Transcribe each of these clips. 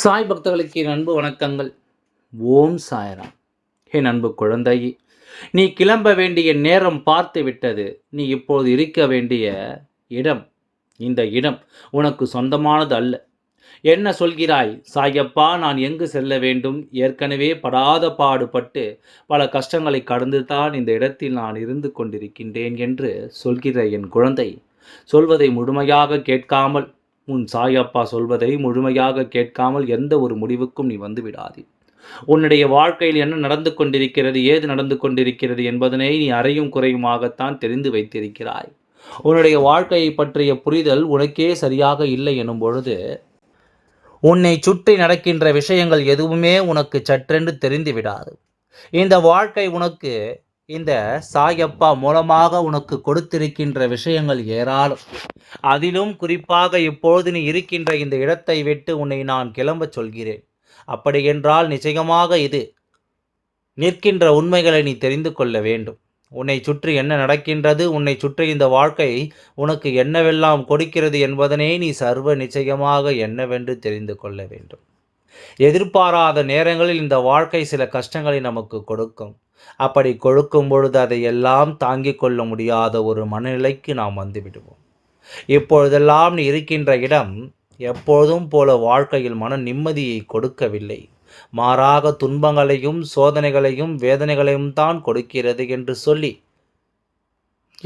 சாய் பக்தர்களுக்கு என் அன்பு வணக்கங்கள். ஓம் சாயராம். என் அன்பு குழந்தை நீ கிளம்ப வேண்டிய நேரம் பார்த்து விட்டது. நீ இப்போது இருக்க வேண்டிய இடம் இந்த இடம் உனக்கு சொந்தமானது அல்ல. என்ன சொல்கிறாய்? சாயப்பா நான் எங்கு செல்ல வேண்டும்? ஏற்கனவே படாத பாடுபட்டு பல கஷ்டங்களை கடந்து தான் இந்த இடத்தில் நான் இருந்து கொண்டிருக்கின்றேன் என்று சொல்கிற என் குழந்தை சொல்வதை முழுமையாக கேட்காமல் உன் சாயப்பா சொல்வதை முழுமையாக கேட்காமல் எந்த ஒரு முடிவுக்கும் நீ வந்து விடாதே. உன்னுடைய வாழ்க்கையில் என்ன நடந்து கொண்டிருக்கிறது ஏது நடந்து கொண்டிருக்கிறது என்பதனை நீ அறையும் குறையுமாகத்தான் தெரிந்து வைத்திருக்கிறாய். உன்னுடைய வாழ்க்கையை பற்றிய புரிதல் உனக்கே சரியாக இல்லை எனும் பொழுது உன்னை சுற்றி நடக்கின்ற விஷயங்கள் எதுவுமே உனக்கு சற்றென்று தெரிந்து விடாது. இந்த வாழ்க்கை உனக்கு இந்த சாயப்பா மூலமாக உனக்கு கொடுத்திருக்கின்ற விஷயங்கள் ஏராளம். அதிலும் குறிப்பாக இப்பொழுது நீ இருக்கின்ற இந்த இடத்தை விட்டு உன்னை நான் கிளம்பச் சொல்கிறேன். அப்படியென்றால் நிச்சயமாக இது நிற்கின்ற உண்மைகளை நீ தெரிந்து கொள்ள வேண்டும். உன்னை சுற்றி என்ன நடக்கின்றது உன்னை சுற்றி இந்த வாழ்க்கை உனக்கு என்னவெல்லாம் கொடுக்கிறது என்பதனை நீ சர்வ நிச்சயமாக என்னவென்று தெரிந்து கொள்ள வேண்டும். எதிர்பாராத நேரங்களில் இந்த வாழ்க்கை சில கஷ்டங்களை நமக்கு கொடுக்கும். அப்படி கொடுக்கும் பொழுது அதை எல்லாம் தாங்கிக் கொள்ள முடியாத ஒரு மனநிலைக்கு நாம் வந்துவிடுவோம். இப்பொழுதெல்லாம் இருக்கின்ற இடம் எப்பொழுதும் போல வாழ்க்கையில் மன நிம்மதியை கொடுக்கவில்லை. மாறாக துன்பங்களையும் சோதனைகளையும் வேதனைகளையும் தான் கொடுக்கிறது என்று சொல்லி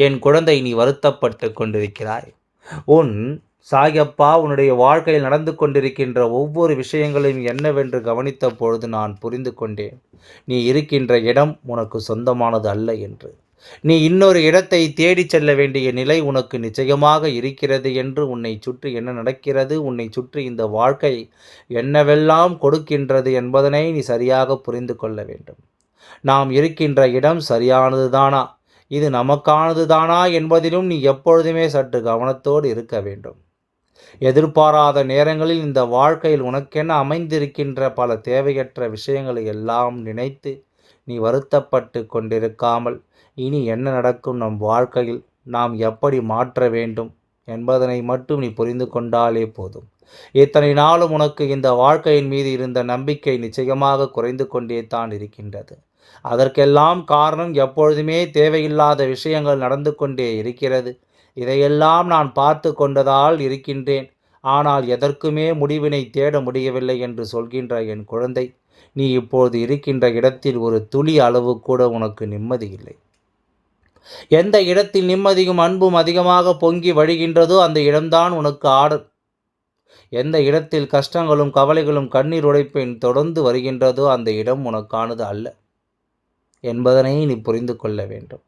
என் குழந்தை நீ வருத்தப்பட்டு கொண்டிருக்கிறாய். உன் சாயப்பா உன்னுடைய வாழ்க்கையில் நடந்து கொண்டிருக்கின்ற ஒவ்வொரு விஷயங்களையும் என்னவென்று கவனித்த பொழுது நான் புரிந்து கொண்டேன். நீ இருக்கின்ற இடம் உனக்கு சொந்தமானது அல்ல என்று. நீ இன்னொரு இடத்தை தேடிச் செல்ல வேண்டிய நிலை உனக்கு நிச்சயமாக இருக்கிறது என்று உன்னை சுற்றி என்ன நடக்கிறது உன்னை சுற்றி இந்த வாழ்க்கை என்னவெல்லாம் கொடுக்கின்றது என்பதனை நீ சரியாக புரிந்து கொள்ள வேண்டும். நாம் இருக்கின்ற இடம் சரியானது தானா? இது நமக்கானது தானா என்பதிலும் நீ எப்பொழுதுமே சற்று கவனத்தோடு இருக்க வேண்டும். எதிர்பாராத நேரங்களில் இந்த வாழ்க்கையில் உனக்கென அமைந்திருக்கின்ற பல தேவையற்ற விஷயங்களை எல்லாம் நினைத்து நீ வருத்தப்பட்டு கொண்டிருக்காமல் இனி என்ன நடக்கும் நம் வாழ்க்கையில்? நாம் எப்படி மாற்ற வேண்டும் என்பதனை மட்டும் நீ புரிந்து கொண்டாலே போதும். இத்தனை நாளும் உனக்கு இந்த வாழ்க்கையின் மீது இருந்த நம்பிக்கை நிச்சயமாக குறைந்து கொண்டே தான் இருக்கின்றது. அதற்கெல்லாம் காரணம் எப்பொழுதுமே தேவையில்லாத விஷயங்கள் நடந்து கொண்டே இருக்கிறது. இதையெல்லாம் நான் பார்த்து கொண்டதால் இருக்கின்றேன். ஆனால் எதற்குமே முடிவினை தேட முடியவில்லை என்று சொல்கின்ற என் குழந்தை நீ இப்போது இருக்கின்ற இடத்தில் ஒரு துளி அளவு கூட உனக்கு நிம்மதி இல்லை. எந்த இடத்தில் நிம்மதியும் அன்பும் அதிகமாக பொங்கி வழிகின்றதோ அந்த இடம்தான் உனக்கு ஆடல். எந்த இடத்தில் கஷ்டங்களும் கவலைகளும் கண்ணீர் உடைப்பின் தொடர்ந்து வருகின்றதோ அந்த இடம் உனக்கானது அல்ல என்பதனை நீ புரிந்து கொள்ள வேண்டும்.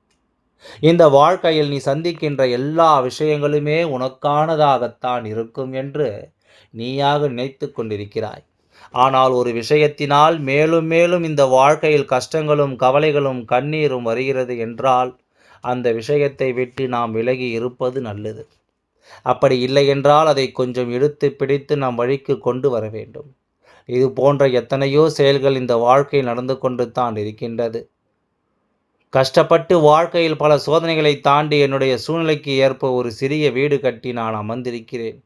இந்த வாழ்க்கையில் நீ சந்திக்கின்ற எல்லா விஷயங்களுமே உனக்கானதாகத்தான் இருக்கும் என்று நீயாக நினைத்து கொண்டிருக்கிறாய். ஆனால் ஒரு விஷயத்தினால் மேலும் மேலும் இந்த வாழ்க்கையில் கஷ்டங்களும் கவலைகளும் கண்ணீரும் வருகிறது என்றால் அந்த விஷயத்தை விட்டு நாம் விலகி இருப்பது நல்லது. அப்படி இல்லை என்றால் அதை கொஞ்சம் இழுத்து பிடித்து நாம் வழிக்கு கொண்டு வர வேண்டும். இது போன்ற எத்தனையோ செயல்கள் இந்த வாழ்க்கையில் நடந்து கொண்டு தான் இருக்கின்றது. கஷ்டப்பட்டு வாழ்க்கையில் பல சோதனைகளை தாண்டி என்னுடைய சூழ்நிலைக்கு ஏற்ப ஒரு சிறிய வீடு கட்டி நான் அமர்ந்திருக்கிறேன்.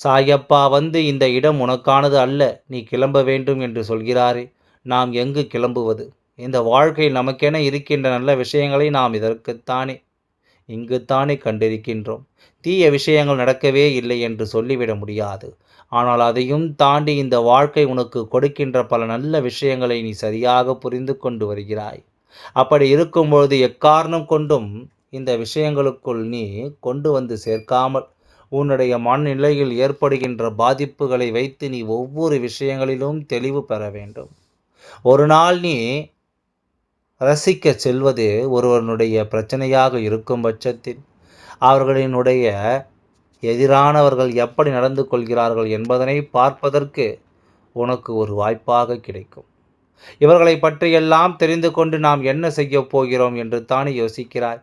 சாயப்பா வந்து இந்த இடம் உனக்கானது அல்ல நீ கிளம்ப வேண்டும் என்று சொல்கிறாரே. நாம் எங்கு கிளம்புவது? இந்த வாழ்க்கையில் நமக்கென இருக்கின்ற நல்ல விஷயங்களை நாம் இதற்குத்தானே இங்குத்தானே கண்டிருக்கின்றோம். தீய விஷயங்கள் நடக்கவே இல்லை என்று சொல்லிவிட முடியாது. ஆனால் அதையும் தாண்டி இந்த வாழ்க்கை உனக்கு கொடுக்கின்ற பல நல்ல விஷயங்களை நீ சரியாக புரிந்து கொண்டு வருகிறாய். அப்படி இருக்கும்பொழுது எக்காரணம் கொண்டும் இந்த விஷயங்களுக்குள் நீ கொண்டு வந்து சேர்க்காமல் உன்னுடைய மனநிலையில் ஏற்படுகின்ற பாதிப்புகளை வைத்து நீ ஒவ்வொரு விஷயங்களிலும் தெளிவு பெற வேண்டும். ஒரு நாள் நீ ரசிக்க செல்வது ஒருவனுடைய பிரச்சனையாக இருக்கும் பட்சத்தில் அவர்களினுடைய எதிரானவர்கள் எப்படி நடந்து கொள்கிறார்கள் என்பதனை பார்ப்பதற்கு உனக்கு ஒரு வாய்ப்பாக கிடைக்கும். இவர்களை பற்றியெல்லாம் தெரிந்து கொண்டு நாம் என்ன செய்யப் போகிறோம் என்று தானே யோசிக்கிறாய்.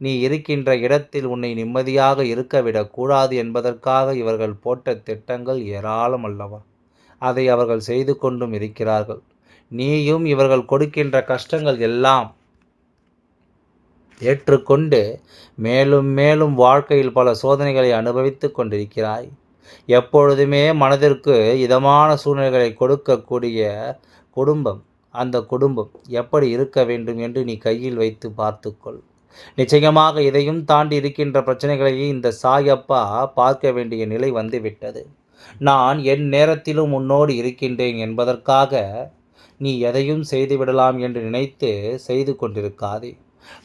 நீ இருக்கின்ற இடத்தில் உன்னை நிம்மதியாக இருக்க விடக்கூடாது என்பதற்காக இவர்கள் போட்ட திட்டங்கள் ஏராளம் அல்லவா? அதை அவர்கள் செய்து கொண்டும் இருக்கிறார்கள். நீயும் இவர்கள் கொடுக்கின்ற கஷ்டங்கள் எல்லாம் ஏற்றுக்கொண்டு மேலும் மேலும் வாழ்க்கையில் பல சோதனைகளை அனுபவித்து கொண்டிருக்கிறாய். எப்பொழுதுமே மனதிற்கு இதமான சூழ்நிலைகளை கொடுக்கக்கூடிய குடும்பம் அந்த குடும்பம் எப்படி இருக்க வேண்டும் என்று நீ கையில் வைத்து பார்த்துக்கொள். நிச்சயமாக இதையும் தாண்டி இருக்கின்ற பிரச்சனைகளை இந்த சாயப்பா பார்க்க வேண்டிய நிலை வந்துவிட்டது. நான் என் நேரத்திலும் உன்னோடு இருக்கின்றேன் என்பதற்காக நீ எதையும் செய்துவிடலாம் என்று நினைத்து செய்து கொண்டிருக்காதே.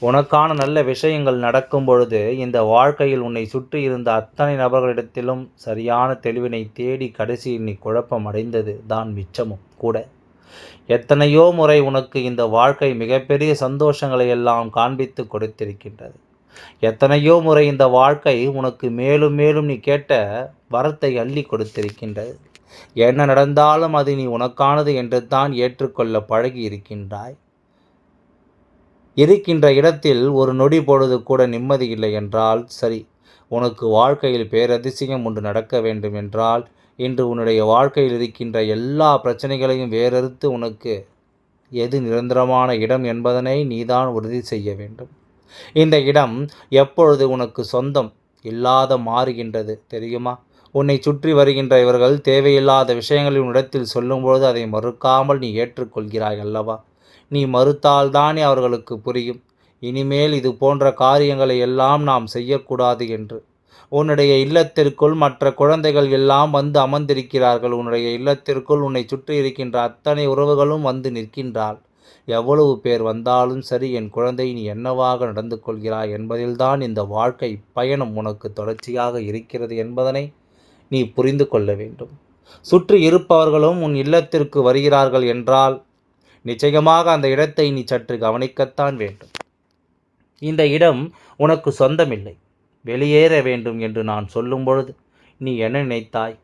உனக்கான நல்ல விஷயங்கள் நடக்கும் பொழுது இந்த வாழ்க்கையில் உன்னை சுற்றி இருந்த அத்தனை நபர்களிடத்திலும் சரியான தெளிவினை தேடி கடைசியில் நீ குழப்பம் அடைந்தது தான் மிச்சமும் கூட. எத்தனையோ முறை உனக்கு இந்த வாழ்க்கை மிகப்பெரிய சந்தோஷங்களை எல்லாம் காண்பித்து கொடுத்திருக்கின்றது. எத்தனையோ முறை இந்த வாழ்க்கை உனக்கு மேலும் மேலும் நீ கேட்ட வரத்தை அள்ளி கொடுத்திருக்கின்றது. என்ன நடந்தாலும் அது நீ உனக்கானது என்று தான் ஏற்றுக்கொள்ள பழகி இருக்கின்றாய். இருக்கின்ற இடத்தில் ஒரு நொடி பொழுது கூட நிம்மதி இல்லை என்றால் சரி உனக்கு வாழ்க்கையில் பேரதிசயம் ஒன்று நடக்க வேண்டும் என்றால் இன்று உன்னுடைய வாழ்க்கையில் இருக்கின்ற எல்லா பிரச்சனைகளையும் வேறறுத்து உனக்கு எது நிரந்தரமான இடம் என்பதனை நீதான் உறுதி செய்ய வேண்டும். இந்த இடம் எப்பொழுது உனக்கு சொந்தம் இல்லாத மாறுகின்றது தெரியுமா? உன்னை சுற்றி வருகின்ற இவர்கள் தேவையில்லாத விஷயங்களை உன்னிடத்தில் சொல்லும்பொழுது அதை மறுக்காமல் நீ ஏற்றுக்கொள்கிறாய் அல்லவா? நீ மறுத்தால்தானே அவர்களுக்கு புரியும். இனிமேல் இது போன்ற காரியங்களை எல்லாம் நாம் செய்யக்கூடாது என்று. உன்னுடைய இல்லத்திற்குள் மற்ற குழந்தைகள் எல்லாம் வந்து அமர்ந்திருக்கிறார்கள். உன்னுடைய இல்லத்திற்குள் உன்னை சுற்றி இருக்கின்ற அத்தனை உறவுகளும் வந்து நிற்கின்றாள். எவ்வளவு பேர் வந்தாலும் சரி என் குழந்தை நீ என்னவாக நடந்து கொள்கிறாய் என்பதில்தான் இந்த வாழ்க்கை பயணம் உனக்கு தொடர்ச்சியாக இருக்கிறது என்பதனை நீ புரிந்து கொள்ள வேண்டும். சுற்றி இருப்பவர்களும் உன் இல்லத்திற்கு வருகிறார்கள் என்றால் நிச்சயமாக அந்த இடத்தை நீ சற்று கவனிக்கத்தான் வேண்டும். இந்த இடம் உனக்கு சொந்தமில்லை. வெளியேற வேண்டும் என்று நான் சொல்லும் பொழுது நீ என்ன நினைத்தாய்?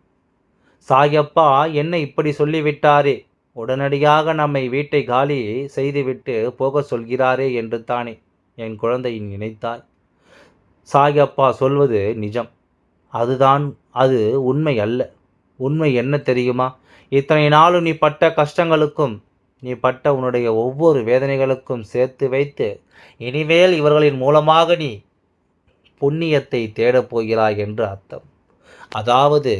சாயப்பா என்ன இப்படி சொல்லிவிட்டாரே. உடனடியாக நம்மை வீட்டை காலி செய்துவிட்டு போக சொல்கிறாரே என்று தானே என் குழந்தை நினைத்தாய்? சாயப்பா சொல்வது நிஜம். அதுதான் அது உண்மை அல்ல. உண்மை என்ன தெரியுமா? இத்தனை நாளும் நீ பட்ட கஷ்டங்களுக்கும் நீ பட்ட உன்னுடைய ஒவ்வொரு வேதனைகளுக்கும் சேர்த்து வைத்து இனிமேல் இவர்களின் மூலமாக நீ புண்ணியத்தை தேடப் போகிறாய் என்று அர்த்தம். அதாவது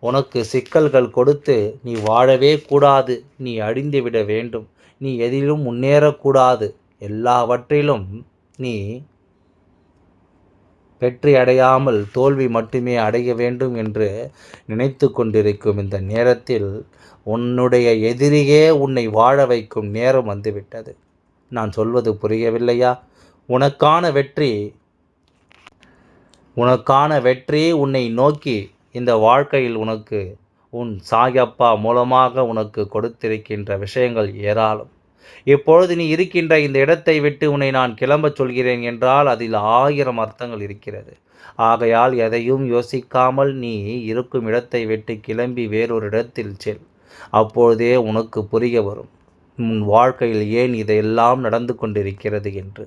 உனக்கு சிக்கல்கள் கொடுத்து நீ வாழவே கூடாது நீ அழிந்து விட வேண்டும் நீ எதிலும் முன்னேறக்கூடாது எல்லாவற்றிலும் நீ வெற்றி அடையாமல் தோல்வி மட்டுமே அடைய வேண்டும் என்று நினைத்து கொண்டிருக்கும் இந்த நேரத்தில் உன்னுடைய எதிரியே உன்னை வாழ வைக்கும் நேரம் வந்துவிட்டது. நான் சொல்வது புரியவில்லையா? உனக்கான வெற்றி உனக்கான வெற்றி உன்னை நோக்கி இந்த வாழ்க்கையில் உனக்கு உன் சாயப்பா மூலமாக உனக்கு கொடுத்திருக்கின்ற விஷயங்கள் ஏராளம். இப்பொழுது நீ இருக்கின்ற இந்த இடத்தை விட்டு உன்னை நான் கிளம்பச் சொல்கிறேன் என்றால் அதில் ஆயிரம் அர்த்தங்கள் இருக்கிறது. ஆகையால் எதையும் யோசிக்காமல் நீ இருக்கும் இடத்தை விட்டு கிளம்பி வேறொரு இடத்தில் செல். அப்பொழுதே உனக்கு புரிய வரும். உன் வாழ்க்கையில் ஏன் இதையெல்லாம் நடந்து கொண்டிருக்கிறது என்று.